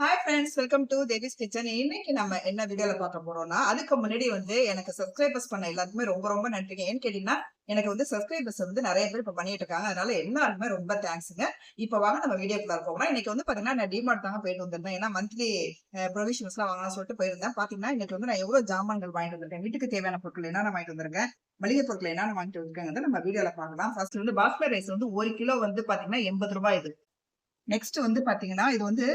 Hi friends welcome to Devi's kitchen இன்னைக்கு நம்ம என்ன வீடியோல பார்க்க போறோம்னா அதுக்கு முன்னாடி வந்து எனக்கு சப்ஸ்கிரைபர்ஸ் பண்ண எல்லாருக்குமே ரொம்ப ரொம்ப நன்றிங்க. ஏன்னு கேட்டீங்கன்னா எனக்கு வந்து சப்ஸ்கிரைபர்ஸ் வந்து நிறைய பேர் இப்ப பண்ணிட்டு இருக்காங்க. அதனால எல்லாருமே ரொம்ப தேங்க்ஸுங்க இப்ப வாங்க நம்ம வீடியோக்குள்ள போகணும் இன்னைக்கு வந்து பாத்தீங்கன்னா நான் டிமார்ட் தாங்க போயிட்டு வந்திருந்தேன். ஏன்னா மந்த்லி ப்ரொவிஷன்ஸ் எல்லாம் வாங்கலாம் சொல்லிட்டு போயிருந்தேன். பாத்தீங்கன்னா இன்னைக்கு வந்து நான் எவ்வளவு ஜாமான்கள் வாங்கிட்டு வந்திருக்கேன்? வீட்டுக்கு தேவையான பொருட்கள் என்னென்ன வாங்கிட்டு வந்திருக்கேன்? மளிகை பொருட்கள் என்னென்ன வாங்கிட்டு வந்திருக்காங்க நம்ம வீடியோல பார்க்கலாம். ஃபர்ஸ்ட் வந்து பாஸ்மதி ரைஸ் வந்து ஒரு கிலோ வந்து பாத்தீங்கன்னா எண்பது ரூபாய் இது. நெக்ஸ்ட் வந்து பாத்தீங்கன்னா இது வந்து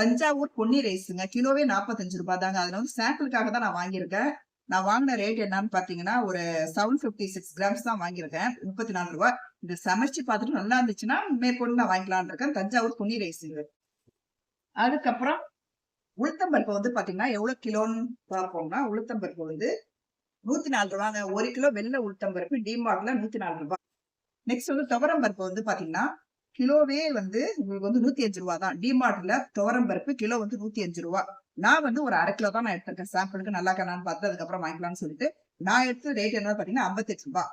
தஞ்சாவூர் பொன்னி ரைஸுங்க. கிலோவே நாற்பத்தஞ்சு ரூபாய் தாங்க அதுல வந்து சாம்பிளுக்காக தான் நான் வாங்கியிருக்கேன். நான் வாங்கின ரேட் என்னன்னு பாத்தீங்கன்னா ஒரு செவன் ஃபிஃப்டி சிக்ஸ் கிராம்ஸ் தான் வாங்கியிருக்கேன். முப்பத்தி நாலு ரூபாய். இது சமைச்சு பார்த்துட்டு நல்லா இருந்துச்சுன்னா மேற்கொண்டு நான் வாங்கிக்கலாம்னு இருக்கேன். தஞ்சாவூர் பொன்னி ரைஸுங்க அதுக்கப்புறம் உளுத்தம்பருப்பு வந்து பாத்தீங்கன்னா எவ்வளோ கிலோன்னு பார்ப்போம்னா உளுத்தம்பருப்பு வந்து நூத்தி நாலு ரூபாங்க. ஒரு கிலோ வெள்ளை உளுத்தம்பருப்பு டிமார்ட்ல நூத்தி நாலு ரூபா நெக்ஸ்ட் வந்து துவரம்பருப்பு வந்து பாத்தீங்கன்னா கிலோவே வந்து உங்களுக்கு வந்து நூத்தி அஞ்சு ரூபா தான். டிமார்ட்ல துவரம் பருப்பு கிலோ வந்து நூத்தி அஞ்சு ரூபா. நான் வந்து ஒரு அரை கிலோ தான் நான் எடுத்திருக்கேன். சாம்பிளுக்கு நல்லா கண்ணான்னு பார்த்து அதுக்கப்புறம் வாங்கிக்கலாம்னு சொல்லிட்டு நான் எடுத்த ரேட் என்ன பாத்தீங்கன்னா ஐம்பத்தெட்டு ரூபாய்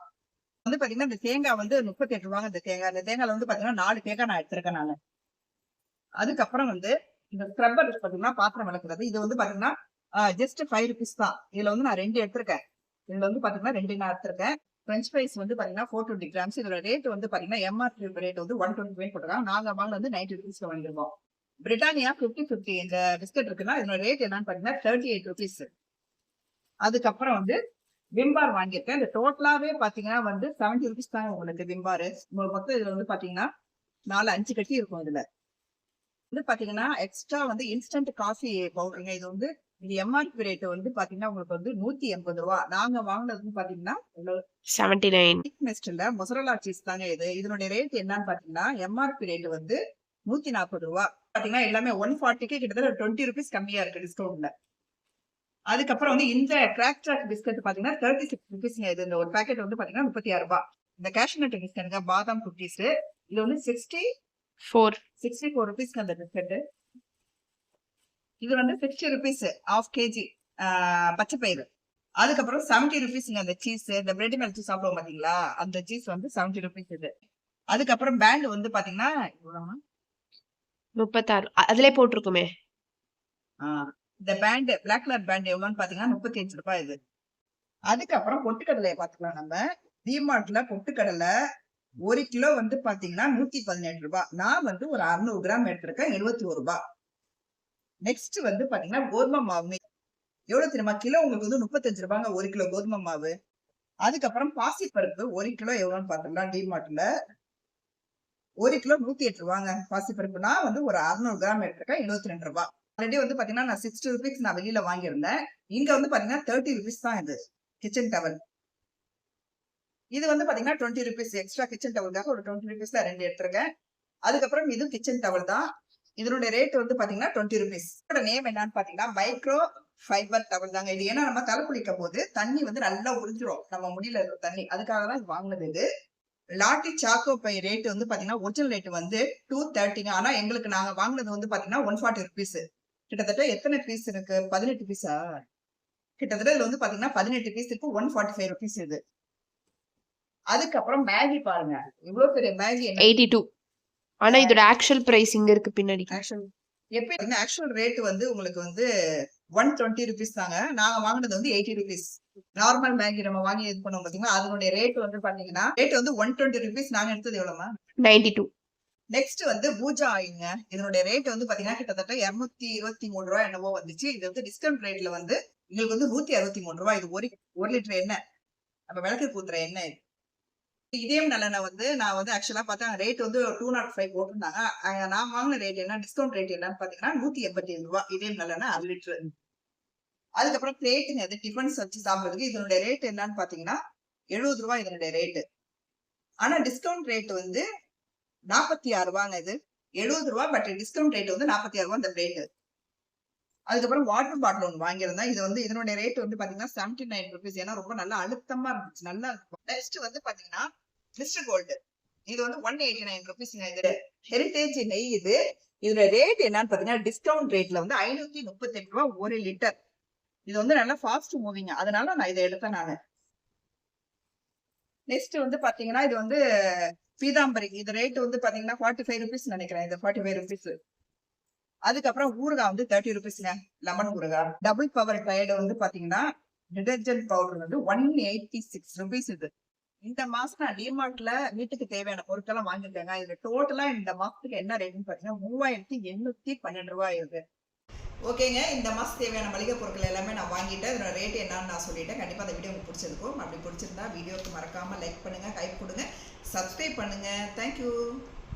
வந்து பாத்தீங்கன்னா இந்த தேங்காய் வந்து முப்பத்தி எட்டு ரூபாங்க இந்த தேங்காய். இந்த தேங்காய் வந்து பாத்தீங்கன்னா நாலு தேங்காய் நான் எடுத்திருக்கேன் நான். அதுக்கப்புறம் வந்து இந்த ஸ்க்ரப்பர் பாத்தீங்கன்னா பாத்திரம் விளக்குறது. இது வந்து பாத்தீங்கன்னா ஜஸ்ட் ஃபைவ் ருபீஸ் தான். இதுல வந்து நான் ரெண்டு எடுத்திருக்கேன். இதுல வந்து பாத்தீங்கன்னா ரெண்டு நான் எடுத்திருக்கேன். ஃப்ரெஞ்ச் ஃப்ரைஸ் வந்து பார்த்தீங்கன்னா ஃபோர் டுவெண்ட்டி கிராம்ஸ் இதோட ரேட் வந்து பார்த்தீங்கன்னா எம்ஆர்பி ரேட் வந்து ஒன் டுவெண்ட்டி ஃபைவ் போட்டுருக்காங்க. நாங்கள் வாங்க வந்து நைன்டி ருபீஸ்ல வாங்கிருக்கோம். பிரிட்டானியா ஃபிஃப்டி ஃபிஃப்டி இந்த பிஸ்கட் இருக்குன்னா இதோட ரேட் என்னன்னு பார்த்தீங்கன்னா தேர்ட்டி எயிட் ருபீஸ் அதுக்கப்புறம் வந்து விம்பார் வாங்கியிருக்கேன். இந்த டோட்டலாகவே பார்த்தீங்கன்னா வந்து செவன்ட்டி ருபீஸ் தான் உங்களுக்கு விம்பார் மொத்தம் இதில் வந்து பார்த்தீங்கன்னா நாலு அஞ்சு கட்டி இருக்கும் இதில். வந்து பார்த்தீங்கன்னா எக்ஸ்ட்ரா வந்து இன்ஸ்டன்ட் காஃபி பவுடருங்க இது வந்து இது எம்ஆர்பி ரேட் வந்து பாத்தீங்கன்னா உங்களுக்கு வந்து நூத்தி எண்பது ரூபா. நாங்க வாங்கினது வந்து பாத்தீங்கன்னா seventy nine Nestle mozzarella cheese தாங்க இது. இதனுடைய ரேட் என்னன்னு பாத்தீங்கன்னா எம்ஆர்பி ரேட் வந்து நூத்தி நாற்பது ரூபா. பாத்தீங்கன்னா எல்லாமே ஒன் ஃபார்ட்டிக்கு கிட்டத்தட்ட டுவெண்ட்டி ருபீஸ் கம்மியா இருக்கு டிஸ்கவுண்ட்ல அதுக்கப்புறம் வந்து இந்த கிராக் ட்ராக் பிஸ்கட் பாத்தீங்கன்னா தேர்ட்டி சிக்ஸ் ருபீஸ்ங்க இது. இந்த ஒரு பேக்கெட் வந்து பாத்தீங்கன்னா முப்பத்தி ஆறு ரூபாய் இந்த கேஷ்நட் பிஸ்கட்டுங்க பாதாம் குக்கீஸ் இது வந்து சிக்ஸ்டி ஃபோர் சிக்ஸ்டி ஃபோர் ருபீஸ்க்கு அந்த பிஸ்கட் இது வந்து சிக்ஸ்டி ருபீஸ் ஆஃப் கேஜி பச்சை பயிறு அதுக்கப்புறம் செவன்டி ருபீஸ்ங்க அந்த சீஸ் இந்த பிரெட் மேல் சீஸ் சாப்பிடுவோம் பாத்தீங்களா? அந்த சீஸ் வந்து செவன்டி ருபீஸ் இது. அதுக்கப்புறம் பேண்ட் வந்து பாத்தீங்கன்னா? முப்பத்தாறு அ- அதுலயே போட்டிருக்குமே. இந்த பேண்ட் பிளாக் கலர் பேண்ட் எவ்வளவுன்னு பாத்தீங்கன்னா முப்பத்தி அஞ்சு ரூபாய் இது. அதுக்கப்புறம் பொட்டுக்கடலையை பாத்துக்கலாம் நம்ம. டிமார்ட்ல பொட்டுக்கடலை ஒரு கிலோ வந்து பாத்தீங்கன்னா நூத்தி பதினேழு ரூபாய். நான் வந்து ஒரு அறுநூறு கிராம் எடுத்திருக்கேன் எழுபத்தி ஒரு ரூபாய். நெக்ஸ்ட் வந்து பாத்தீங்கன்னா கோதுமை மாவு. எவ்வளவு தெரியுமா? கிலோ உங்களுக்கு வந்து முப்பத்தஞ்சு ரூபாங்க ஒரு கிலோ கோதுமை மாவு. அதுக்கப்புறம் பாசிப்பருப்பு ஒரு கிலோ எவ்வளோன்னு பாத்துக்கலாம் டிமார்ட்ல? ஒரு கிலோ நூத்தி எட்டு ரூபாங்க பாசிப்பருப்பு நான் வந்து ஒரு அறுநூறு கிராம் எடுத்திருக்கேன் எழுபத்தி ரெண்டு ரூபா. ஆல்ரெடி வந்து பாத்தீங்கன்னா நான் சிக்ஸ்டி ருபீஸ் நான் வெளியில வாங்கியிருந்தேன். இங்க வந்து பாத்தீங்கன்னா தேர்ட்டி ருபீஸ் தான் இது கிச்சன் டவல் இது வந்து பாத்தீங்கன்னா டுவெண்ட்டி ருபீஸ் எக்ஸ்ட்ரா கிச்சன் டவலுக்காக ஒரு டுவெண்ட்டி ருபீஸ் தான் ரெண்டு எடுத்திருக்கேன். அதுக்கப்புறம் இது கிச்சன் டவல் தான். இதனுடைய ரேட் வந்து பாத்தீங்கன்னா டுவெண்ட்டி ருபீஸ் இதோட நேம் என்னன்னு பாத்தீங்கன்னா மைக்ரோ ஃபைபர் டவல் தாங்க. இது ஏன்னா நம்ம தலை குளிக்கும் போது தண்ணி வந்து நல்லா உறிஞ்சிரும். நம்ம முடியல இருக்கிற தண்ணி. அதுக்காக தான் இது வாங்கினது இது. லாட்டி சாக்கோ பை ரேட் வந்து பாத்தீங்கன்னா ஒரிஜினல் ரேட் வந்து டூ தேர்ட்டிங்க ஆனா எங்களுக்கு நாங்க வாங்கினது வந்து பாத்தீங்கன்னா ஒன் ஃபார்ட்டி ருபீஸ் கிட்டத்தட்ட எத்தனை பீஸ் இருக்கு? பதினெட்டு பீஸா கிட்டத்தட்ட இதுல வந்து பாத்தீங்கன்னா பதினெட்டு பீஸ் இருக்கு ஒன் ஃபார்ட்டி ஃபைவ் ருபீஸ் இது. அதுக்கப்புறம் மேகி பாருங்க. இவ்வளவு பெரிய மேகி எயிட்டி டூ ஆனா இதோட ஆக்சுவல் பிரைஸ் இங்க இருக்கு பின்னாடி. எப்படி ஆக்சுவல் ரேட் வந்து உங்களுக்கு வந்து ஒன் டுவெண்ட்டி ருபீஸ் தாங்க. நாங்க வாங்கினது வந்து எயிட்டி ருபீஸ் நார்மல் மேகி நம்ம வாங்கி இது பண்ணோம் பாத்தீங்கன்னா அதனுடைய ரேட் வந்து பாத்தீங்கன்னா ரேட் வந்து ஒன் டுவெண்ட்டி ருபீஸ் நாங்க எடுத்தது எவ்வளவுமா நைன்டி டூ நெக்ஸ்ட் வந்து பூஜா ஆயிலுங்க இதனுடைய ரேட் வந்து பாத்தீங்கன்னா கிட்டத்தட்ட இருநூத்தி இருபத்தி மூணு ரூபாய் என்னவோ வந்துச்சு. இது வந்து டிஸ்கவுண்ட் ரேட்ல வந்து உங்களுக்கு வந்து நூத்தி அறுபத்தி மூணு ரூபாய். இது ஒரு ஒரு லிட்டர் எண்ணெய் நம்ம விளக்கு கூத்துற எண்ணெய். இது. இதயம் நல்லெண்ணெய் வந்து நான் வந்து ஆக்சுவலா பார்த்தா ரேட் வந்து டூ நாட் ஃபைவ் போட்டிருந்தாங்க. நான் வாங்கின ரேட் என்ன? டிஸ்கவுண்ட் ரேட் என்னன்னு பாத்தீங்கன்னா நூத்தி எண்பத்தி ஏழு ரூபாய் இதயம் நல்லெண்ணெய் அரை லிட்டர். அதுக்கப்புறம் பிளேட்டுங்க இது டிஃபன்ஸ் வச்சு சாப்பிடுறதுக்கு இதனுடைய ரேட் என்னன்னு பாத்தீங்கன்னா எழுபது ரூபாய் இதனுடைய ரேட்டு ஆனா டிஸ்கவுண்ட் ரேட் வந்து நாற்பத்தி ஆறு ரூபாங்க இது. எழுபது ரூபாய் பட் டிஸ்கவுண்ட் ரேட் வந்து நாற்பத்தி ஆறு ரூபாய் இந்த ரேட்டு அதுக்கப்புறம் வாட்டர் பாட்டில் ஒன்று வாங்கியிருந்தேன். இது வந்து இதனுடைய ரேட் வந்து பாத்தீங்கன்னா செவன்டி நைன் ருபீஸ் ஏன்னா ரொம்ப நல்லா அழுத்தமா இருந்துச்சு. நல்லா நெக்ஸ்ட் வந்து பாத்தீங்கன்னா மிஸ்டர் கோல்டு இது வந்து ஒன் எயிட்டி நைன் ருபீஸ் இது ஹெரிடேஜ் நெய் இது. இதோட ரேட் என்னன்னு பாத்தீங்கன்னா டிஸ்கவுண்ட் ரேட்ல வந்து ஐநூத்தி முப்பத்தி எட்டு ரூபா ஒரு லிட்டர் இது வந்து நல்லா ஃபாஸ்ட் மூவிங் அதனால நான் இதை எடுத்தேன் நானு. நெக்ஸ்ட் வந்து பாத்தீங்கன்னா இது வந்து பீதாம்பரி. இது ரேட் வந்து பாத்தீங்கன்னா ஃபார்ட்டி ஃபைவ் ருபீஸ் நினைக்கிறேன். இது ஃபார்ட்டி ஃபைவ் ருபீஸ் அதுக்கப்புறம் ஊறுகாய் வந்து தேர்ட்டி ருபீஸ்ங்க லெமன் ஊறுகாய். டபுள் பவர் டயர்டு வந்து பாத்தீங்கன்னா டிடர்ஜென்ட் பவுடர் வந்து ஒன் எயிட்டி சிக்ஸ் ருபீஸ் இது. இந்த மாசம் நான் டிமார்ட்ல வீட்டுக்கு தேவையான பொருட்கள்லாம் வாங்கியிருக்கேங்க. இதுல டோட்டலா இந்த மாசத்துக்கு என்ன ரேட்னு பாத்தீங்கன்னா மூவாயிரத்தி எண்ணூத்தி பன்னெண்டு ரூபாய் இருக்கு ஓகேங்க இந்த மாசம் தேவையான மளிகை பொருட்கள் எல்லாமே நான் வாங்கிட்டேன். இதோட ரேட் என்னன்னு நான் சொல்லிட்டேன். கண்டிப்பா அந்த வீடியோ உங்களுக்கு பிடிச்சிருக்கும். அப்படி பிடிச்சிருந்தா வீடியோக்கு மறக்காம லைக் பண்ணுங்க கைப் கொடுங்க சப்ஸ்கிரைப் பண்ணுங்க. தேங்க்யூ